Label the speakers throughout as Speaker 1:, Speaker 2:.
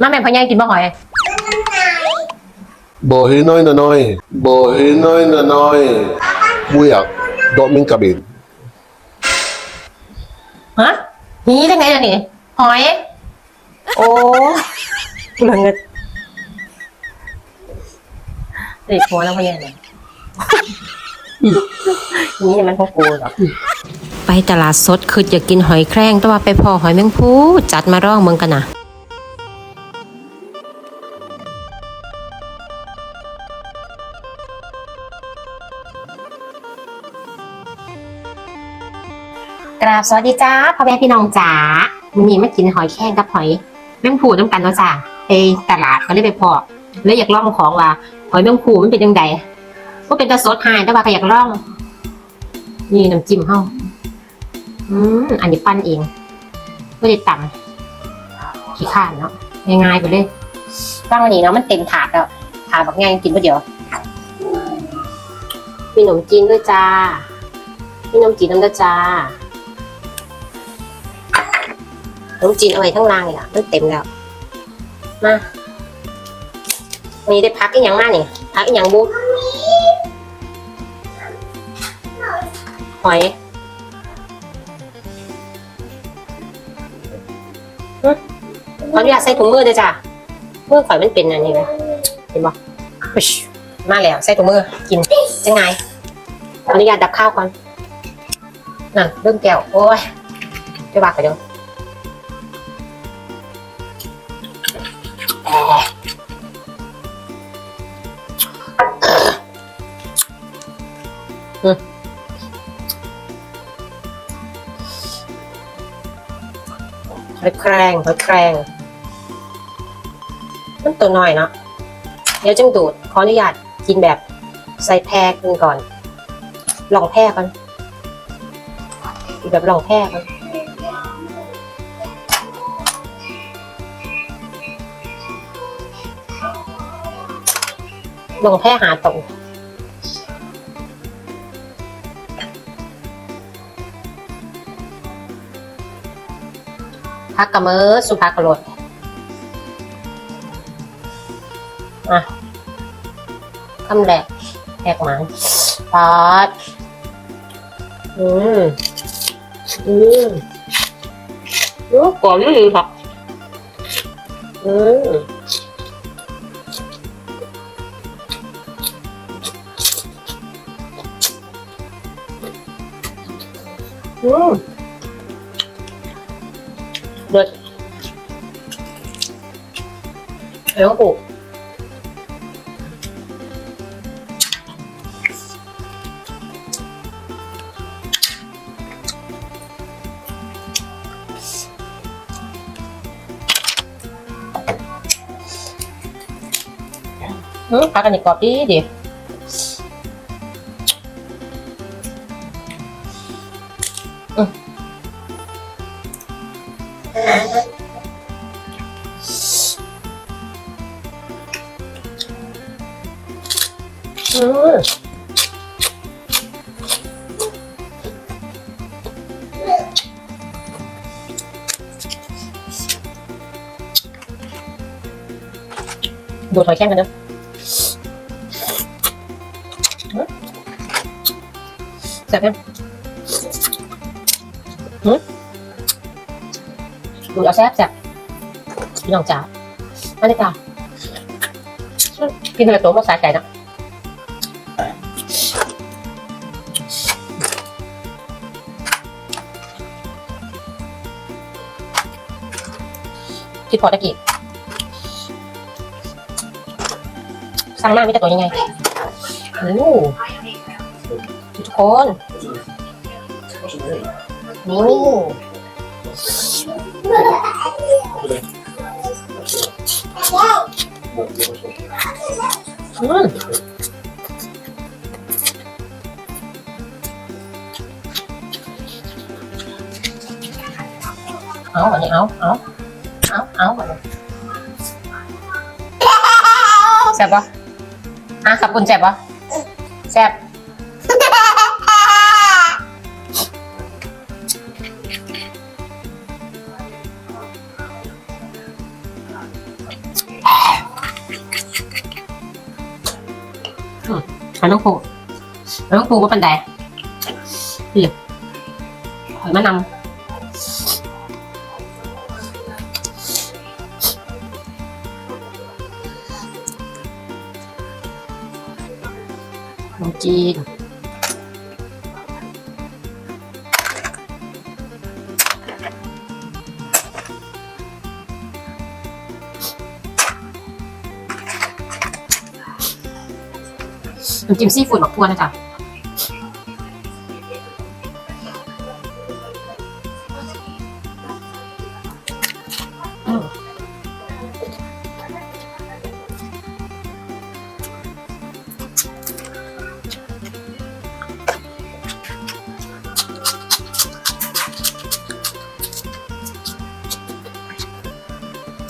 Speaker 1: มาแม่พ่อใหญ่กินบ่หอย
Speaker 2: Bohi noy na noy. Bohi noy na noy. Buyak. Doming kabin.
Speaker 1: ฮะหนีได้ไงล่ะนี่หอย โอ้เหมือนกันเด็กหัวแล้วพ่อใหญ่เนี่ยนี่มันพวกกูเหรอ
Speaker 3: ไปตลาดสดคืออยากกินหอยแครงแต่ว่าไปพอหอยแมงภูจัดมาร่องเมืองกันนะ
Speaker 1: กราบสวัสดีจ้าพ่อแม่พี่น้องจ๋าวันนี้มากินหอยแครงกับหอยแมงผูน้ำกันเนาะจ้าไปตลาดก็เลยไปพอเลยอยากลองของว่า หอยแมงผูมันเป็นยังไงว่าเป็นตะสดหายแต่ว่าก็อยากลอง นี่น้ำจิ้มเฮาอืมอันนี้ปั้นเองไม่ได้ตำขี้ข้านเนาะง่ายๆไปเลยตั้งอันนี้เนาะมันเต็มถาดแล้วถาดแบบง่ายกินไปเดียว มีขนมจีนด้วยจ้ามีขนมจีนน้ำด้วยจ้า ขนมจีนเอาไว้ทั้งล่างเลยล่ะมันเต็มแล้ว มาวันนี้ได้พักอีกอย่างมากนี่พักอีกอย่างบุ๊หอยหึขออนุญาตใส่ถุงมือด้วยจ้ะมือข่อยมันเป็นอันนี้เลยเห็นบอุ๊ยมาแล้วใส่ถุงมือกินจะไงขออนุญาตดับข้าวก่อนน่ะเริ่มแก้วโอ้ยไปวางไปเดี๋ยว อยแครงหอยแครงมันตัวน้อยเนาะเดี๋ยวจึงดูดขออนุญาตกินแบบใส่แพรกันก่อน ลองแพรกันกินแบบลองแพรกันลองแพรหาตรง พักกระเมอสุภากรดอะคำแรกแหกหมันปาดอืมอืมลูกก่อนไม่ดีค่ะอืมอืม เอ้ยกูอืมพักกันอีกกรอบดีดิอืม อืมดูดหอยแครงกันเนอะแซ่บยังหืมดูดเอาแซ่บแซ่บพี่น้องจ๋าอันนี้จ้ากินอะไรตัวมาสายใจนะ คิดพอตะกี้สั่งมามีแต่ตัวยังไงโอ้ทุกคน นี่อืมเอาอันนี้เอาเอา เอาเอาแซ่บปะอะขับกุญแจปะแซ่บฮัลต้ลงปูฮันต้องปูก็เป็นแดดเดี๋ยวหอยมะนาว นมจีนน้ำจิ้มซีฟู้ดบักทั่วนะจ๊ะ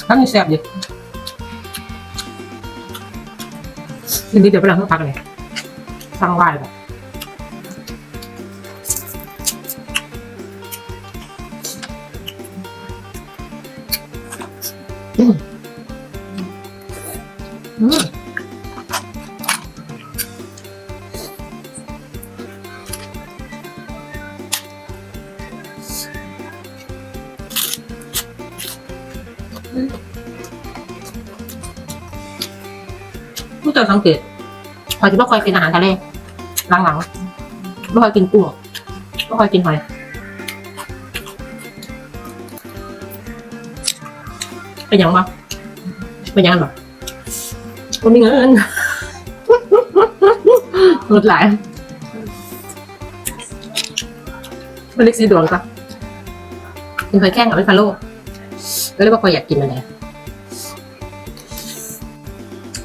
Speaker 1: อันนี้แซ่บดิยินดีเดี๋ยวไปล้างเครื่องพักเลยสร้างไหวแบบอืม ผู้เจอสังเกตพอยจะไม่ค่อยกินอาหารทะเลหลังๆไม่ค่อยกินกุ้งไม่ค่อยกินหอยเป็นยังบ้างเป็นยังแบบมันมีเงินหมดหลายมันเล็กสีดวงปะเป็นเคยแข่งกับเป็นฟาโล ก็เรียกว่าพออยากกินอะไร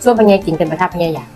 Speaker 1: ส่วนพญายกินเป็นประทับพญายยาก